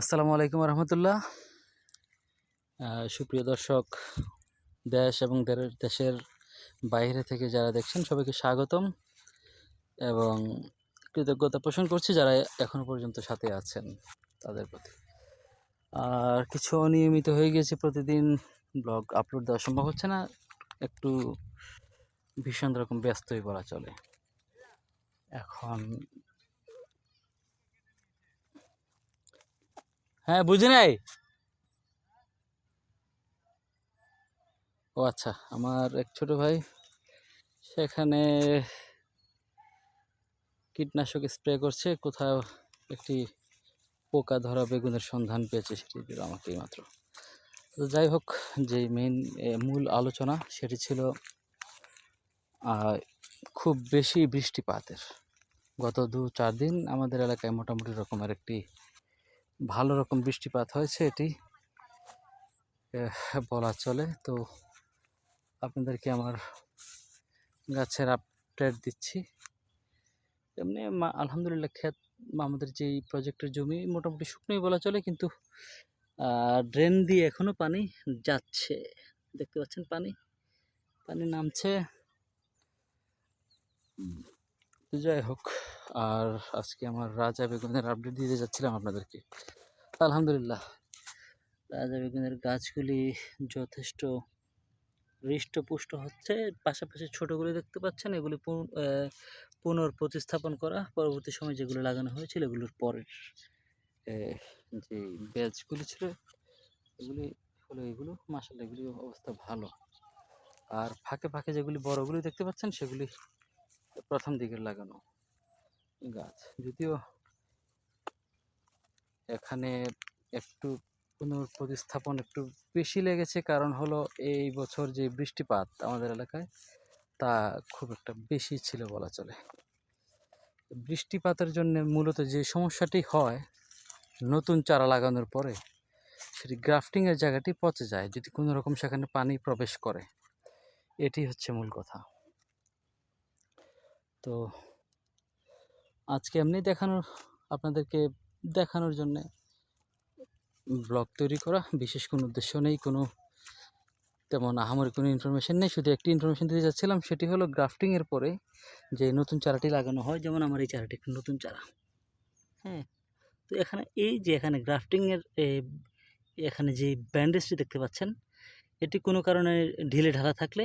আসসালামু আলাইকুম রহমতুল্লাহ। সুপ্রিয় দর্শক, দেশ এবং দেশের বাইরে থেকে যারা দেখছেন, সবাইকে স্বাগতম এবং কৃতজ্ঞতা পোষণ করছি যারা এখনও পর্যন্ত সাথে আছেন তাদের প্রতি। আর কিছু অনিয়মিত হয়ে গেছে প্রতিদিন, ব্লগ আপলোড দেওয়া সম্ভব হচ্ছে না, একটু ভীষণ রকম ব্যস্তই বলা চলে। এখন হ্যাঁ বুঝি নাই? ও আচ্ছা আমার এক ছোট ভাই, সেখানে কীটনাশক স্প্রে করছে, কোথাও একটি পোকা ধরা বেগুনের সন্ধান পেয়েছে, সেটি দিল আমাকে মাত্র। তো যাই হোক যে মেইন মূল আলোচনা, সেটি ছিল খুব বেশি বৃষ্টিপাতের। গত দু চার দিন আমাদের এলাকায় মোটামুটি রকমের একটি ভালো রকম বৃষ্টিপাত হয়েছে এটি। বলা চলে। তো আপনাদেরকে আমার গাছের আপডেট দিচ্ছি। এমনি আলহামদুলিল্লাহ বা আমাদের যেই প্রজেক্টের জমি মোটামুটি শুকনোই বলা চলে, কিন্তু ড্রেন দিয়ে এখনও পানি যাচ্ছে। দেখতে পাচ্ছেন পানি? পানি নামছে। তো যাই হোক আর আজকে আমার রাজা বেগুনের আপডেট দিতে যাচ্ছিলাম আপনাদেরকে। আলহামদুলিল্লাহ রাজা বেগুনের গাছগুলি যথেষ্ট হৃষ্টপুষ্ট হচ্ছে। পাশাপাশি ছোটোগুলি দেখতে পাচ্ছেন এগুলি পুন- আহ, পুনঃপ্রতিস্থাপন করা। পরবর্তী সময় যেগুলো লাগানো হয়েছিল এগুলোর পরের যে ব্যাচগুলি ছিল এগুলি হলো এগুলো। মাসাল এগুলি অবস্থা ভালো। আর ফাঁকে ফাঁকে যেগুলি বড়গুলি দেখতে পাচ্ছেন সেগুলি প্রথম দিকের লাগানো গাছ। যদিও এখানে একটু পুনঃপ্রতিস্থাপন একটু বেশি লেগেছে, কারণ হলো এই বছর যে বৃষ্টিপাত আমাদের এলাকায়, তা খুব একটা বেশি ছিল বলা চলে। বৃষ্টিপাতের জন্য মূলত যে সমস্যাটি হয় নতুন চারা লাগানোর পরে, সেটি গ্রাফটিংয়ের জায়গাটি পচে যায়, যদি কোনো রকম সেখানে পানি প্রবেশ করে। এটি হচ্ছে মূল কথা। তো আজকে এমনি দেখানোর, আপনাদেরকে দেখানোর জন্যে ব্লগ তৈরি করা, বিশেষ কোনো উদ্দেশ্য নেই, কোনো তেমন আহামরি কোনো ইনফরমেশন নেই, শুধু একটি ইনফরমেশন দিতে যাচ্ছিলাম, সেটি হলো গ্রাফটিংয়ের পরে যে নতুন চারাটি লাগানো হয়, যেমন আমার এই চারাটি নতুন চারা। হ্যাঁ তো এখানে এই যে এখানে গ্রাফটিংয়ের এখানে যে ব্যান্ডেজটি দেখতে পাচ্ছেন, এটি কোনো কারণে ঢিলে ঢালা থাকলে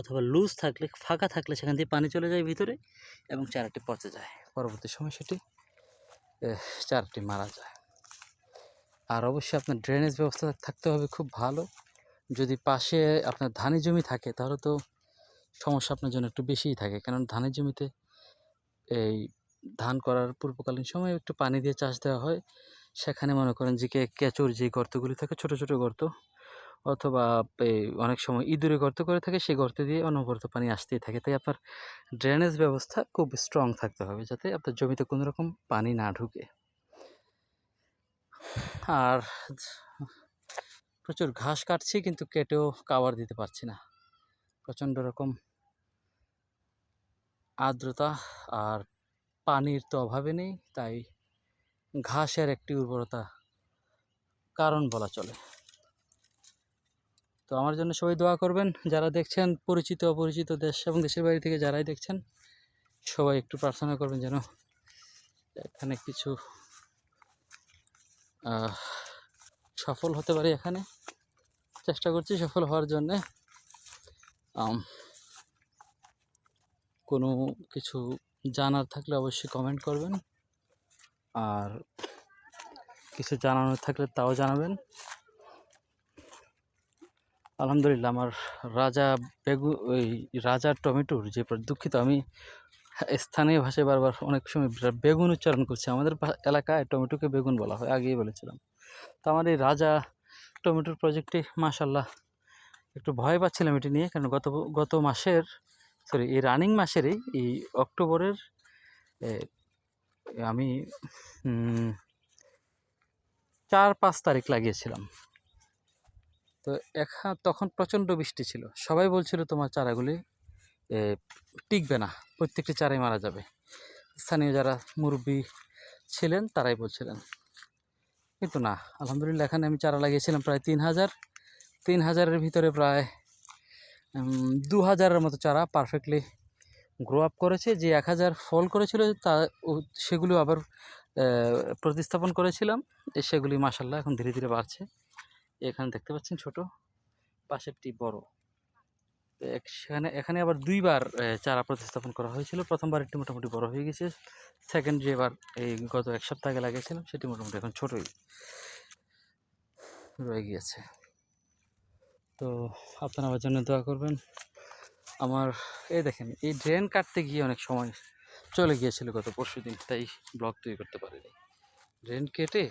অথবা লুজ থাকলে, ফাঁকা থাকলে সেখান দিয়ে পানি চলে যায় ভিতরে এবং চারাটি পচে যায়। পরবর্তী সময় সেটি চারাটি মারা যায়। আর অবশ্যই আপনার ড্রেনেজ ব্যবস্থা থাকতে হবে, খুব ভালো। যদি পাশে আপনার ধানের জমি থাকে, তাহলে তো সমস্যা আপনার জন্য একটু বেশিই থাকে। কারণ ধানের জমিতে এই ধান করার পূর্বকালীন সময় একটু পানি দিয়ে চাষ দেওয়া হয়। সেখানে মনে করেন যে কেঁচোর যে গর্তগুলি থাকে, ছোট ছোট গর্ত। অথবা অনেক সময় ইঁদুরে গর্ত করে থাকে, সেই গর্ত দিয়ে অনবরত পানি আসতেই থাকে। তাই আপনার ড্রেনেজ ব্যবস্থা খুব স্ট্রং থাকতে হবে যাতে আপনার জমিতে কোনো রকম পানি না ঢুকে। আর প্রচুর ঘাস কাটছি কিন্তু কেটেও কাভার দিতে পারছি না। প্রচণ্ড রকম আর্দ্রতা আর পানির তো অভাবে নেই, তাই ঘাসের একটি উর্বরতা কারণ বলা চলে। তো আমার জন্য সবাই দোয়া করবেন, যারা দেখছেন পরিচিত অপরিচিত দেশ এবং দেশের বাইরে থেকে যারাই দেখছেন, সবাই একটু প্রার্থনা করবেন যেন এখানে কিছু সফল হতে পারি এখানে। চেষ্টা করছি সফল হওয়ার জন্যে। কোনো কিছু জানার থাকলে অবশ্যই কমেন্ট করবেন। আর কিছু জানানোর থাকলে তাও জানাবেন। আলহামদুলিল্লাহ, আমার রাজা বেগু, ওই রাজা টমেটোর যে দুঃখিত, আমি স্থানীয় ভাষায় বারবার অনেক সময় বেগুন উচ্চারণ করছি। আমাদের এলাকায় টমেটোকে বেগুন বলা হয়, আগেই বলেছিলাম। তো আমার এই রাজা টমেটোর প্রজেক্টে মাশাল্লাহ একটু ভয় পাচ্ছিলাম এটি নিয়ে, কারণ গত গত মাসের সরি এই রানিং মাসেরই, এই অক্টোবরের আমি চার পাঁচ তারিখ লাগিয়েছিলাম। তো এখা, তখন প্রচণ্ড বৃষ্টি ছিল। সবাই বলছিল, তোমার চারাগুলি টিকবে না। প্রত্যেকটি চারাই মারা যাবে। স্থানীয় যারা মুরব্বী ছিলেন, তারাই বলছিলেন, কিন্তু না, আলহামদুলিল্লাহ, এখানে আমি চারা লাগিয়েছিলাম প্রায় তিন হাজার। তিন হাজারের ভিতরে প্রায় দু হাজারের মতো চারা পারফেক্টলি গ্রো আপ করেছে। যে এক হাজার ফল করেছিল, তা সেগুলো আবার প্রতিস্থাপন করেছিলাম। সেগুলি মাসাল্লাহ এখন ধীরে ধীরে বাড়ছে। এখানে দেখতে পাচ্ছেন ছোট পাশেরটি বড়। সেখানে, এখানে আবার দুইবার চারা প্রতিস্থাপন করা হয়েছিল। প্রথমবার একটি মোটামুটি বড় হয়ে গেছে। সেকেন্ড যেবার এই গত এক সপ্তাহ আগে লাগিয়েছিলাম, সেটি মোটামুটি এখন ছোটই রয়ে গিয়েছে। তো আপনারা আমার জন্য দোয়া করবেন। আমার এই দেখেন, এই ড্রেন কাটতে গিয়ে অনেক সময় চলে গিয়েছিল গত পরশু দিন তাই ব্লগ তৈরি করতে পারিনি। ড্রেন কেটে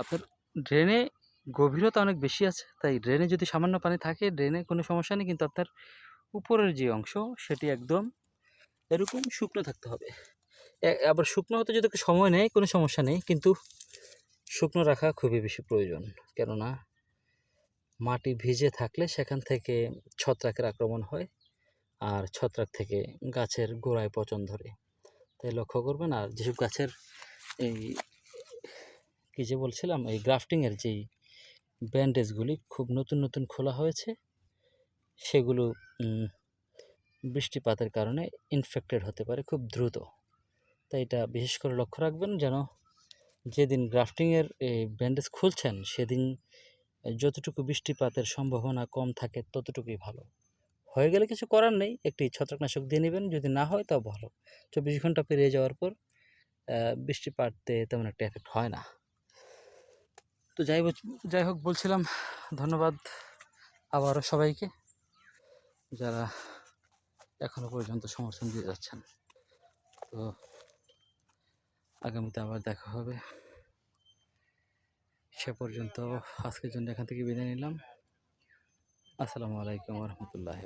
আপনার, ড্রেনে গভীরতা অনেক বেশি আছে। তাই ড্রেনে যদি সামান্য পানি থাকে ড্রেনে কোনো সমস্যা নেই। কিন্তু আপনার উপরের যে অংশ, সেটি একদম এরকম শুকনো থাকতে হবে। আবার শুকনো হতে যদি সময় নেয়, কোনো সমস্যা নেই। কিন্তু শুকনো রাখা খুবই বেশি প্রয়োজন। কেননা মাটি ভিজে থাকলে সেখান থেকে ছত্রাকের আক্রমণ হয় আর ছত্রাক থেকে গাছের গোড়ায় পচন ধরে। তাই লক্ষ্য করবেন, আর যেসব গাছের এই, কী যে বলছিলাম, এই গ্রাফটিংয়ের যেই ব্যান্ডেজগুলি খুব নতুন নতুন খোলা হয়েছে। সেগুলো বৃষ্টিপাতের কারণে ইনফেক্টেড হতে পারে খুব দ্রুত। তাই এটা বিশেষ করে লক্ষ্য রাখবেন যেন যেদিন গ্রাফটিংয়ের এই ব্যান্ডেজ খুলছেন, সেদিন যতটুকু বৃষ্টিপাতের সম্ভাবনা কম থাকে ততটুকুই ভালো। হয়ে গেলে কিছু করার নেই, একটি ছত্রাকনাশক দিয়ে নেবেন, যদি না হয় তাও ভালো। চব্বিশ ঘণ্টা পেরিয়ে যাওয়ার পর বৃষ্টিপাতে তেমন একটা এফেক্ট হয় না। তো যাই যাই হোক, বলছিলাম ধন্যবাদ আবারও সবাইকে যারা এখনও পর্যন্ত সমর্থন দিয়ে যাচ্ছেন। তো আগামীতে আবার দেখা হবে। সে পর্যন্ত আজকের জন্য এখান থেকে বিদায় নিলাম। আসসালামু আলাইকুম রহমতুল্লাহ